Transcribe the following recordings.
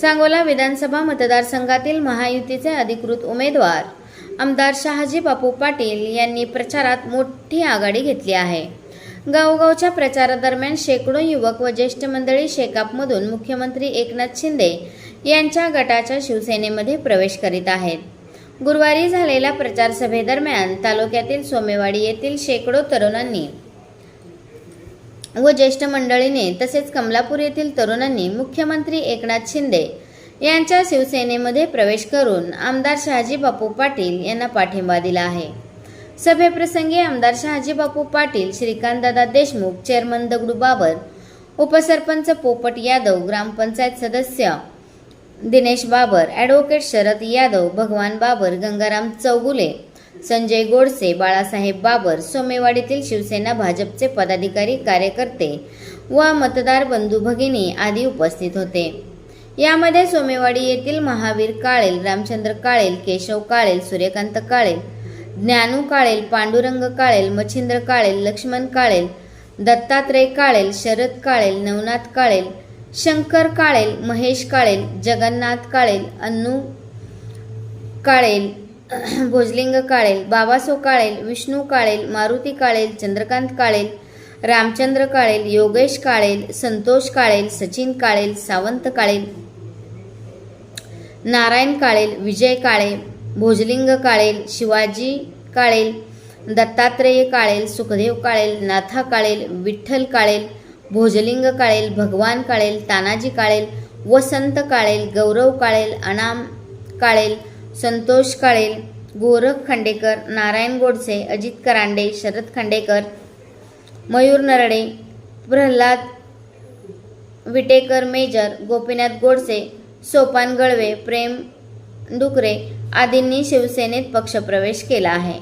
सांगोला विधानसभा मतदारसंघातील महायुतीचे अधिकृत उमेदवार आमदार शहाजी बापू पाटील यांनी प्रचारात मोठी आघाडी घेतली आहे. गावगावच्या प्रचारादरम्यान शेकडो युवक व ज्येष्ठ मंडळी शेकापमधून मुख्यमंत्री एकनाथ शिंदे यांच्या गटाच्या शिवसेनेमध्ये प्रवेश करीत आहेत. गुरुवारी झालेल्या प्रचारसभेदरम्यान तालुक्यातील सोमेवाडी येथील शेकडो तरुणांनी व ज्येष्ठ मंडळीने तसेच कमलापूर येथील तरुणांनी मुख्यमंत्री एकनाथ शिंदे यांच्या शिवसेनेमध्ये प्रवेश करून आमदार शहाजी बापू पाटील यांना पाठिंबा दिला आहे. सभेप्रसंगी आमदार शहाजी बापू पाटील श्रीकांतदादा देशमुख चेअरमन दगडू बाबर उपसरपंच पोपट यादव ग्रामपंचायत सदस्य दिनेश बाबर ॲडव्होकेट शरद यादव भगवान बाबर गंगाराम चौगुले संजय गोडसे बाळासाहेब बाबर सोमेवाडीतील शिवसेना भाजपचे पदाधिकारी कार्यकर्ते व मतदार बंधू भगिनी आदी उपस्थित होते. यामध्ये सोमेवाडी येथील महावीर काळेल रामचंद्र काळेल केशव काळेल सूर्यकांत काळेल ज्ञानू काळेल पांडुरंग काळेल मच्छिंद्र काळेल लक्ष्मण काळेल दत्तात्रय काळेल शरद काळेल नवनाथ काळेल शंकर काळेल महेश काळेल जगन्नाथ काळेल अन्नू काळेल भोजलिंग काळेल बाबासो काळेल विष्णू काळेल मारुती काळेल चंद्रकांत काळेल रामचंद्र काळेल योगेश काळेल संतोष काळेल सचिन काळेल सावंत काळेल नारायण काळेल विजय काळे भोजलिंग काळेल शिवाजी काळेल दत्तात्रेय काळेल सुखदेव काळेल नाथा काळेल विठ्ठल काळेल भोजलिंग काळेल भगवान काळेल तानाजी काळेल वसंत काळेल गौरव काळेल अनाम काळेल संतोष काळेल गोरख खांडेकर नारायण गोडसे अजित करांडे शरद खांडेकर मयूर नरडे प्रल्हाद विटेकर मेजर गोपीनाथ गोडसे सोपान गळवे प्रेम डुकरे आदींनी शिवसेनेत पक्षप्रवेश केला आहे.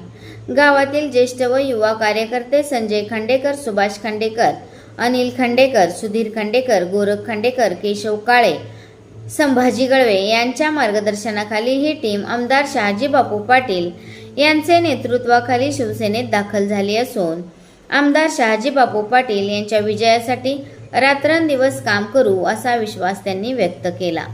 गावातील ज्येष्ठ व युवा कार्यकर्ते संजय खांडेकर सुभाष खांडेकर अनिल खांडेकर सुधीर खांडेकर गोरख खांडेकर केशव काळे संभाजी गळवे यांच्या मार्गदर्शनाखाली ही टीम आमदार शहाजी बापू पाटील यांचे नेतृत्वाखाली शिवसेनेत दाखल झाली असून आमदार शहाजी बापू पाटील यांच्या विजयासाठी रात्रंदिवस काम करू असा विश्वास त्यांनी व्यक्त केला.